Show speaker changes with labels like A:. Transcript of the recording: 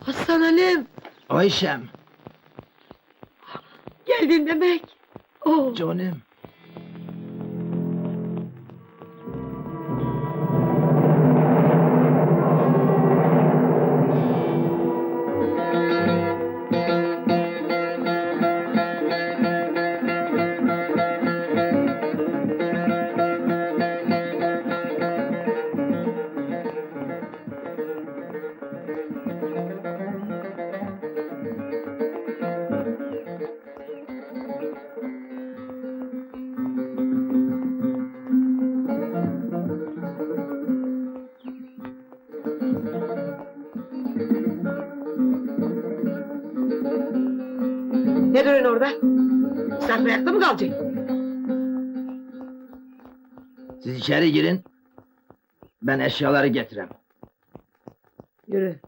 A: Hasan Halim,
B: Ayşem,
A: geldin demek. Oh,
B: canım.
A: Ne duruyorsun orada? Sen ayakta mı kalacaksın?
B: Siz içeri girin. Ben eşyaları getirem.
A: Yürü.